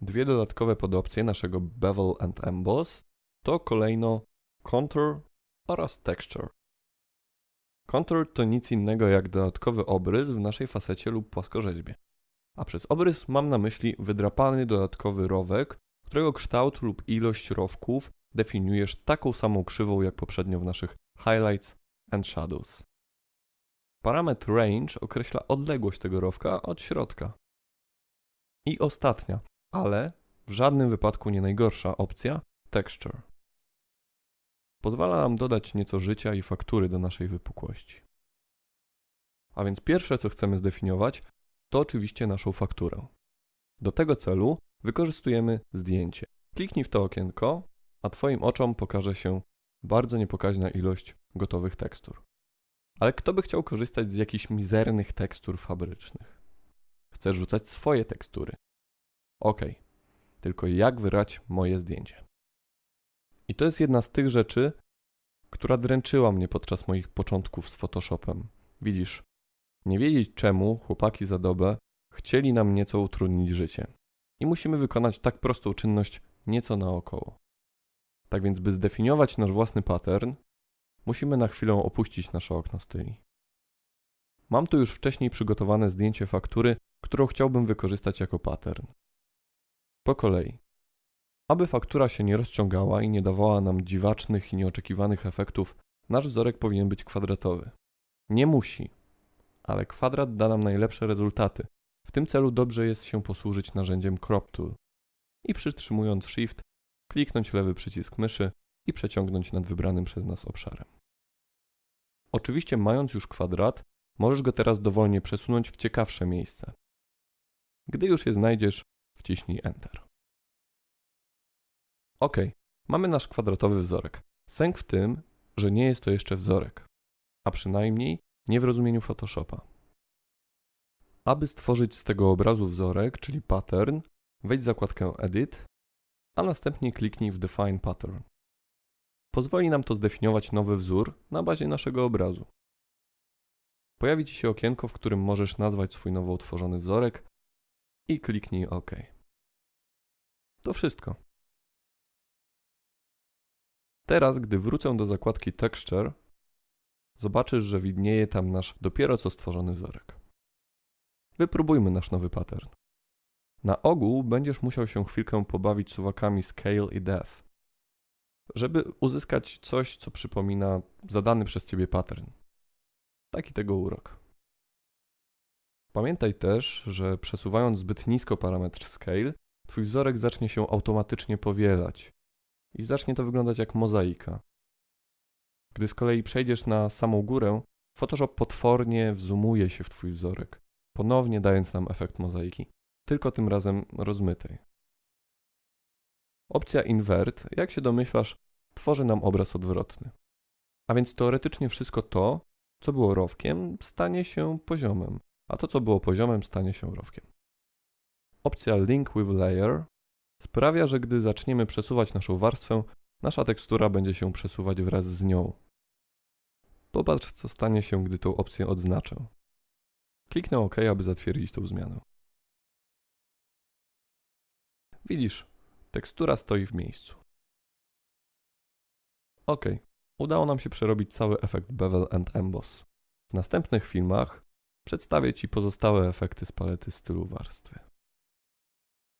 dwie dodatkowe podopcje naszego Bevel and Emboss to kolejno Contour oraz Texture. Contour to nic innego jak dodatkowy obrys w naszej facecie lub płaskorzeźbie. A przez obrys mam na myśli wydrapany dodatkowy rowek, którego kształt lub ilość rowków definiujesz taką samą krzywą jak poprzednio w naszych Highlights and Shadows. Parametr range określa odległość tego rowka od środka. I ostatnia, ale w żadnym wypadku nie najgorsza opcja texture. Pozwala nam dodać nieco życia i faktury do naszej wypukłości. A więc pierwsze co chcemy zdefiniować to oczywiście naszą fakturę. Do tego celu wykorzystujemy zdjęcie. Kliknij w to okienko, a Twoim oczom pokaże się bardzo niepokaźna ilość gotowych tekstur. Ale kto by chciał korzystać z jakichś mizernych tekstur fabrycznych? Chcę rzucać swoje tekstury. Ok, tylko jak wyrać moje zdjęcie? I to jest jedna z tych rzeczy, która dręczyła mnie podczas moich początków z Photoshopem. Widzisz, nie wiedzieć czemu chłopaki za dobę chcieli nam nieco utrudnić życie. I musimy wykonać tak prostą czynność nieco naokoło. Tak więc, by zdefiniować nasz własny pattern, musimy na chwilę opuścić nasze okno styli. Mam tu już wcześniej przygotowane zdjęcie faktury, którą chciałbym wykorzystać jako pattern. Po kolei. Aby faktura się nie rozciągała i nie dawała nam dziwacznych i nieoczekiwanych efektów, nasz wzorek powinien być kwadratowy. Nie musi, ale kwadrat da nam najlepsze rezultaty. W tym celu dobrze jest się posłużyć narzędziem Crop Tool i przytrzymując Shift, kliknąć lewy przycisk myszy i przeciągnąć nad wybranym przez nas obszarem. Oczywiście mając już kwadrat, możesz go teraz dowolnie przesunąć w ciekawsze miejsce. Gdy już je znajdziesz, wciśnij Enter. Ok, mamy nasz kwadratowy wzorek. Sęk w tym, że nie jest to jeszcze wzorek, a przynajmniej nie w rozumieniu Photoshopa. Aby stworzyć z tego obrazu wzorek, czyli pattern, wejdź w zakładkę Edit, a następnie kliknij w Define Pattern. Pozwoli nam to zdefiniować nowy wzór na bazie naszego obrazu. Pojawi Ci się okienko, w którym możesz nazwać swój nowo utworzony wzorek i kliknij OK. To wszystko. Teraz, gdy wrócę do zakładki Texture, zobaczysz, że widnieje tam nasz dopiero co stworzony wzorek. Wypróbujmy nasz nowy pattern. Na ogół będziesz musiał się chwilkę pobawić suwakami Scale i Depth, żeby uzyskać coś, co przypomina zadany przez Ciebie pattern. Taki tego urok. Pamiętaj też, że przesuwając zbyt nisko parametr Scale, Twój wzorek zacznie się automatycznie powielać i zacznie to wyglądać jak mozaika. Gdy z kolei przejdziesz na samą górę, Photoshop potwornie wzumuje się w Twój wzorek, ponownie dając nam efekt mozaiki, tylko tym razem rozmytej. Opcja Invert, jak się domyślasz, tworzy nam obraz odwrotny. A więc teoretycznie wszystko to, co było rowkiem, stanie się poziomem, a to, co było poziomem, stanie się rowkiem. Opcja Link with Layer sprawia, że gdy zaczniemy przesuwać naszą warstwę, nasza tekstura będzie się przesuwać wraz z nią. Popatrz, co stanie się, gdy tą opcję odznaczę. Kliknę OK, aby zatwierdzić tą zmianę. Widzisz, tekstura stoi w miejscu. OK, udało nam się przerobić cały efekt Bevel and Emboss. W następnych filmach przedstawię Ci pozostałe efekty z palety stylu warstwy.